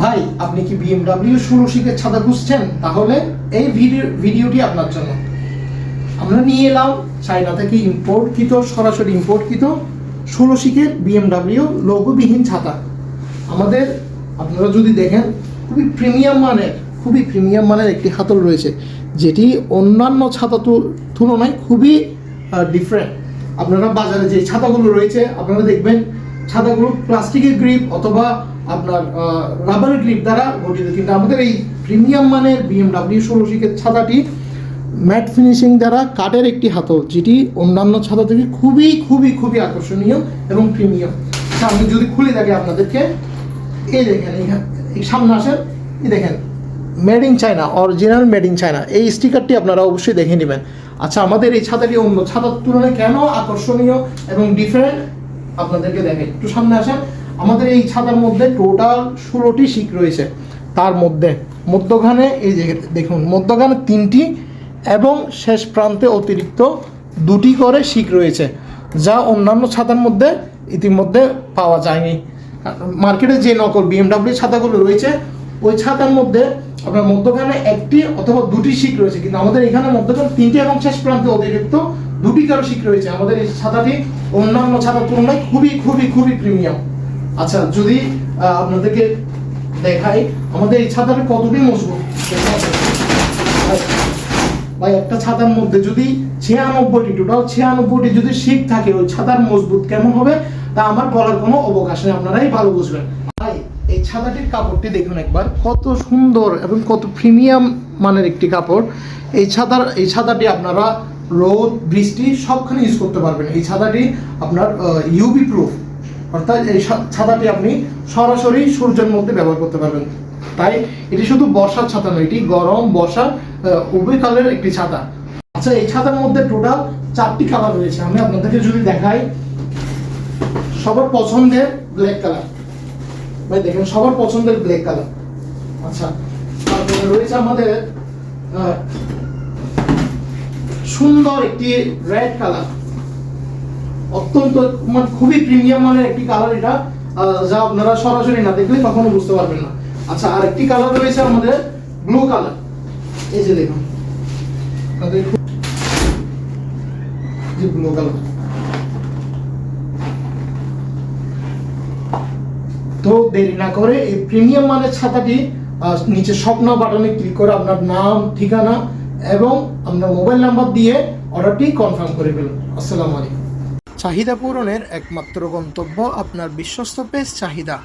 ভাই, আপনি কি বিএমডাব্লিউ ষোলো শিখের ছাতা খুঁজছেন তাহলে এই ভিডিও, ভিডিওটি আপনার জন্য। আমরা নিয়ে এলাম চায়না থেকে ইম্পোর্টকৃত সরাসরি ইম্পোর্টকৃত ষোলো শিখের বিএমডাব্লিউ লোগোবিহীন ছাতা। আমাদের, আপনারা যদি দেখেন, খুবই প্রিমিয়াম মানের, খুবই প্রিমিয়াম মানের একটি হাতল রয়েছে, যেটি অন্যান্য ছাতা তুলনায় খুবই ডিফারেন্ট আপনারা বাজারে যে ছাতাগুলো রয়েছে, আপনারা দেখবেন, ছাতাগুলো প্লাস্টিকের গ্রিপ অথবা আপনার রাবার গ্রিপ দ্বারা গঠিত। কিন্তু আমাদের এই প্রিমিয়াম মানের বিএমডাব্লিউ ষোলো শিখের ছাতাটি ম্যাট ফিনিশিং দ্বারা কাঠের একটি হাতল, যেটি অন্যান্য ছাতা থেকে খুবই খুবই খুবই আকর্ষণীয় এবং প্রিমিয়াম আচ্ছা আমি যদি খুলে থাকি আপনাদেরকে, এই দেখেন, এই সামনে আসেন, এই দেখেন made in China original made in China এই স্টিকারটি আপনারা অবশ্যই দেখে নেবেন। আচ্ছা আমাদের এই ছাতাটি অন্য ছাতার তুলনায় কেন আকর্ষণীয় এবং ডিফারেন্ট আপনাদেরকে দেখে একটু সামনে আসেন। আমাদের এই ছাতার মধ্যে টোটাল ষোলোটি শিক রয়েছে। তার মধ্যে মধ্যখানে এই যে দেখুন, মধ্যখানে তিনটি এবং শেষ প্রান্তে অতিরিক্ত দুটি করে শিক রয়েছে, যা অন্যান্য ছাতার মধ্যে ইতিমধ্যে পাওয়া যায়নি। মার্কেটে যে নকল বিএমডাব্লিউ ছাতাগুলো রয়েছে, ওই ছাতার মধ্যে আপনার মধ্যখানে একটি অথবা দুটি শিক রয়েছে, কিন্তু আমাদের এখানে মধ্যখানে তিনটি এবং শেষ প্রান্তে অতিরিক্ত দুটি করে শিক রয়েছে। আমাদের এই ছাতাটি অন্যান্য ছাতার তুলনায় খুবই খুবই খুবই প্রিমিয়াম। আচ্ছা যদি আপনাদেরকে দেখাই, আমাদের এই ছাতাটা কতটি মজবুত? ভাই, একটা ছাতার মধ্যে যদি ছিয়ানব্বইটি টোটাল ছিয়ানব্বইটি যদি শিক থাকে, ওই ছাতার মজবুত কেমন হবে? তা আমার বলার কোনো অবকাশ নেই, আপনারাই ভালো বুঝবেন। ভাই, এই ছাতাটির কাপড়টি দেখুন একবার। কত সুন্দর এবং কত প্রিমিয়াম মানের একটি কাপড়। এই ছাতার, এই ছাতাটি আপনারা রোদ, বৃষ্টি সবখানে ইউজ করতে পারবেন। এই ছাতাটি আপনার ইউবি প্রুফ অর্থাৎ এই ছাতাটি আপনি সরাসরি সূর্যের মধ্যে ব্যবহার করতে পারবেন। তাই এটি শুধু বর্ষার ছাতা নয় এটি গরম বর্ষা আহ, উভয় কালের একটি ছাতা। আচ্ছা এই ছাতার মধ্যে টোটাল চারটি কালার রয়েছে। আমি আপনাদেরকে যদি দেখাই সবার পছন্দের ব্ল্যাক কালার ভাই দেখেন সবার পছন্দের ব্ল্যাক কালার আচ্ছা তারপরে রয়েছে আমাদের সুন্দর একটি রেড কালার অত্যন্ত মানে খুবই প্রিমিয়াম মানের একটি কালার এটা যা আপনারা সরাসরি না দেখলে কখনো বুঝতে পারবেন না। আচ্ছা আর একটি কালার রয়েছে আমাদের ব্লু কালার এই যে দেখুন। যে ব্লু কালার তো দেরি না করে এই প্রিমিয়াম মানের ছাতাটি নিচে স্বপ্ন বাটনে ক্লিক করে আপনার নাম, ঠিকানা এবং আপনার মোবাইল নাম্বার দিয়ে অর্ডারটি কনফার্ম করে ফেলুন। আসসালামু আলাইকুম। চাহিদা পূরণের একমাত্র গন্তব্য আপনার বিশ্বস্ত পেজ চাহিদা।